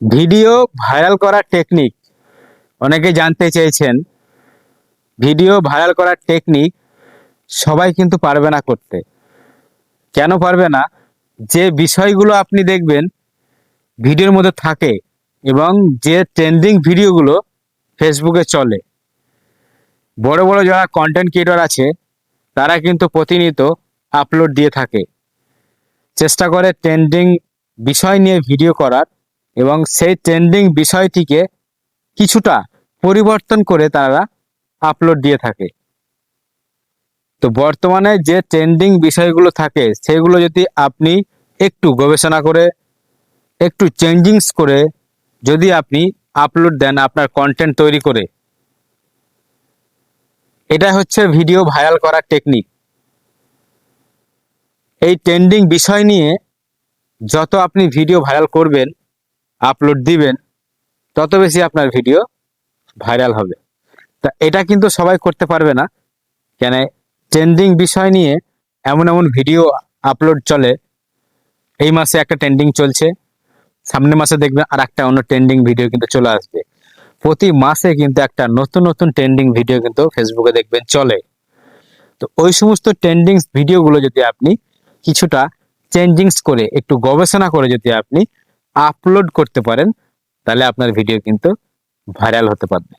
Video viral করার technique অনেকে জানতে চেয়েছেন, ভিডিও ভাইরাল করার টেকনিক সবাই কিন্তু পারবে না করতে। কেন পারবে না? যে বিষয়গুলো আপনি দেখবেন, ভিডিওর মধ্যে থাকে এবং যে ট্রেন্ডিং ভিডিওগুলো ফেসবুকে চলে। বড় বড় যারা কন্টেন্ট ক্রিয়েটর আছে, তারা কিন্তু প্রতিনিয়ত আপলোড দিয়ে থাকে। চেষ্টা করে ট্রেন্ডিং বিষয় নিয়ে ভিডিও করার এবং সেই ট্রেন্ডিং বিষয়টিকে কিছুটা পরিবর্তন করে তারা আপলোড দিয়ে থাকে। তো বর্তমানে যে ট্রেন্ডিং বিষয়গুলো থাকে, সেগুলো যদি আপনি একটু গবেষণা করে, একটু চেঞ্জিংস করে যদি আপনি আপলোড দেন আপনার কন্টেন্ট তৈরি করে এটা হচ্ছে ভিডিও ভাইরাল করার টেকনিক এই ট্রেন্ডিং বিষয় নিয়ে যত আপনি ভিডিও ভাইরাল করবেন আপলোড দিবেন, তত বেশি আপনার ভিডিও ভাইরাল হবে। তা এটা কিন্তু সবাই করতে পারবে না। কেন? ট্রেন্ডিং বিষয় নিয়ে এমন এমন ভিডিও আপলোড চলে। এই মাসে একটা ট্রেন্ডিং চলছে। সামনের মাসে দেখবেন আর একটা অন্য ট্রেন্ডিং ভিডিও কিন্তু চলে আসবে। প্রতি মাসে কিন্তু একটা নতুন নতুন ট্রেন্ডিং ভিডিও কিন্তু ফেসবুকে দেখবেন চলে। তো ওই সমস্ত ট্রেন্ডিং ভিডিওগুলো যদি আপনি কিছুটা চেঞ্জিংস করে, একটু গবেষণা করে যদি আপনি আপলোড করতে পারেন তাহলে আপনার ভিডিও কিন্তু ভাইরাল হতে পারবে।